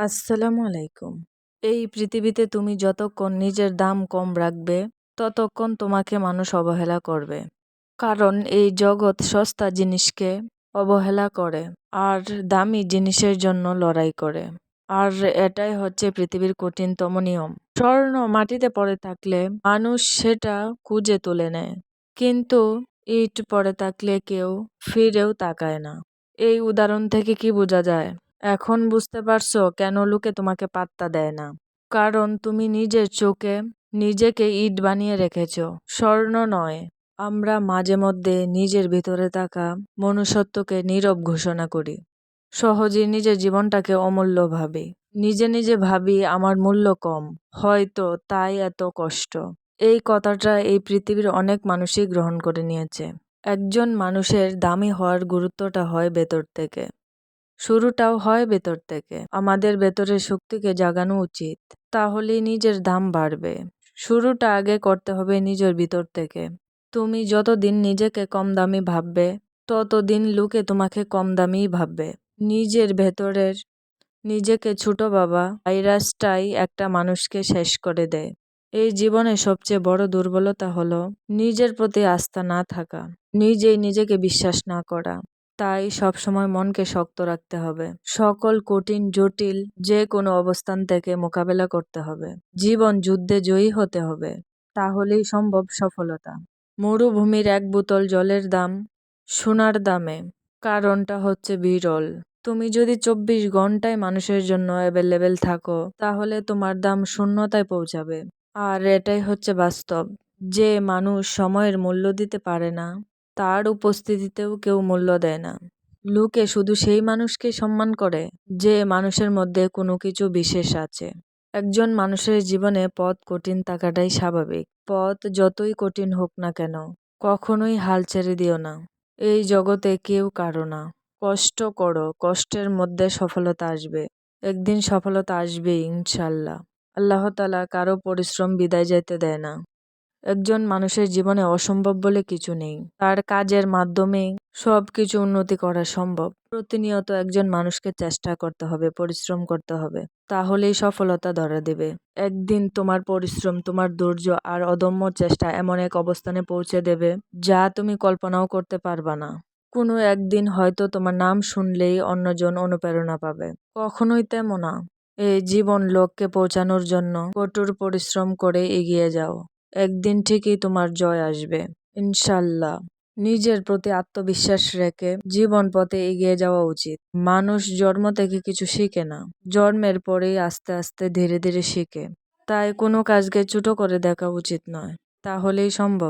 আসসালামু আলাইকুম। এই পৃথিবীতে তুমি যতক্ষণ নিজের দাম কম রাখবে, ততক্ষণ তোমাকে মানুষ অবহেলা করবে। কারণ এই জগৎ সস্তা জিনিসকে অবহেলা করে আর দামি জিনিসের জন্য লড়াই করে। আর এটাই হচ্ছে পৃথিবীর কঠিনতম নিয়ম। স্বর্ণ মাটিতে পড়ে থাকলে মানুষ সেটা খুঁজে তুলে নেয়, কিন্তু ইট পড়ে থাকলে কেউ ফিরেও তাকায় না। এই উদাহরণ থেকে কি বোঝা যায়? এখন বুঝতে পারছ কেন লোকে তোমাকে পাত্তা দেয় না। কারণ তুমি নিজের চোখে নিজেকে ইট বানিয়ে রেখেছ, স্বর্ণ নয়। আমরা মাঝে মধ্যে নিজের ভিতরে থাকা মনুষ্যত্বকে নীরব ঘোষণা করি। সহজে নিজের জীবনটাকে অমূল্য ভাবি। নিজে নিজে ভাবি আমার মূল্য কম, হয়তো তাই এত কষ্ট। এই কথাটা এই পৃথিবীর অনেক মানুষই গ্রহণ করে নিয়েছে। একজন মানুষের দামি হওয়ার গুরুত্বটা হয় ভেতর থেকে। শুরুটাও হয় ভেতর থেকে। আমাদের ভেতরের শক্তিকে জাগানো উচিত, তাহলেই নিজের দাম বাড়বে। শুরুটা আগে করতে হবে নিজের ভিতর থেকে। তুমি যতদিন নিজেকে কম দামি ভাববে, ততদিন লোকে তোমাকে কম দামিই ভাববে। নিজের ভেতরের নিজেকে ছোট বাবা, ভাইরাসটাই একটা মানুষকে শেষ করে দেয়। এই জীবনে সবচেয়ে বড় দুর্বলতা হলো নিজের প্রতি আস্থা না থাকা, নিজেই নিজেকে বিশ্বাস না করা। তাই সবসময় মনকে শক্ত রাখতে হবে। সকল কঠিন, জটিল যে কোনো অবস্থান থেকে মোকাবেলা করতে হবে। জীবন যুদ্ধে জয়ী হতে হবে। তাহলেই সম্ভব সফলতা। মরুভূমির এক বোতল জলের দাম সোনার দামে। কারণটা হচ্ছে বিরল। তুমি যদি চব্বিশ ঘন্টায় মানুষের জন্য অ্যাভেলেবেল থাকো, তাহলে তোমার দাম শূন্যতায় পৌঁছাবে। আর এটাই হচ্ছে বাস্তব। যে মানুষ সময়ের মূল্য দিতে পারে না তার উপস্থিতিতেও কেউ মূল্য দেয় না। লোকে শুধু সেই মানুষকে সম্মান করে, যে মানুষের মধ্যে কোনো কিছু বিশেষ আছে। একজন মানুষের জীবনে পথ কঠিন থাকাটাই স্বাভাবিক। পথ যতই কঠিন হোক না কেন, কখনোই হাল ছেড়ে দিও না। এই জগতে কেউ কারও না। কষ্ট করো, কষ্টের মধ্যে সফলতা আসবে। একদিন সফলতা আসবে ইনশাল্লাহ। আল্লাহ তালা কারও পরিশ্রম বিদায় যেতে দেয় না। একজন মানুষের জীবনে অসম্ভব বলে কিছু নেই। তার কাজের মাধ্যমেই সব কিছু উন্নতি করা সম্ভব। প্রতিনিয়ত একজন মানুষকে চেষ্টা করতে হবে, পরিশ্রম করতে হবে। তাহলেই সফলতা ধরা দেবে। একদিন তোমার পরিশ্রম, তোমার ধৈর্য আর অদম্য চেষ্টা এমন এক অবস্থানে পৌঁছে দেবে যা তুমি কল্পনাও করতে পারবা না। কোনো একদিন হয়তো তোমার নাম শুনলেই অন্যজন অনুপ্রেরণা পাবে। কখনোই তেমন না। এই জীবন লক্ষ্যে পৌঁছানোর জন্য কঠোর পরিশ্রম করে এগিয়ে যাও। একদিন ঠিকই তোমার জয় আসবে, ইনশাল্লাহ। নিজের প্রতি আত্মবিশ্বাস রেখে জীবন পথে এগিয়ে যাওয়া উচিত। মানুষ জন্ম থেকে কিছু শিখে না, জন্মের পরেই আস্তে আস্তে ধীরে ধীরে শিখে। তাই কোনো কাজকে ছোট করে দেখা উচিত নয়, তাহলেই সম্ভব।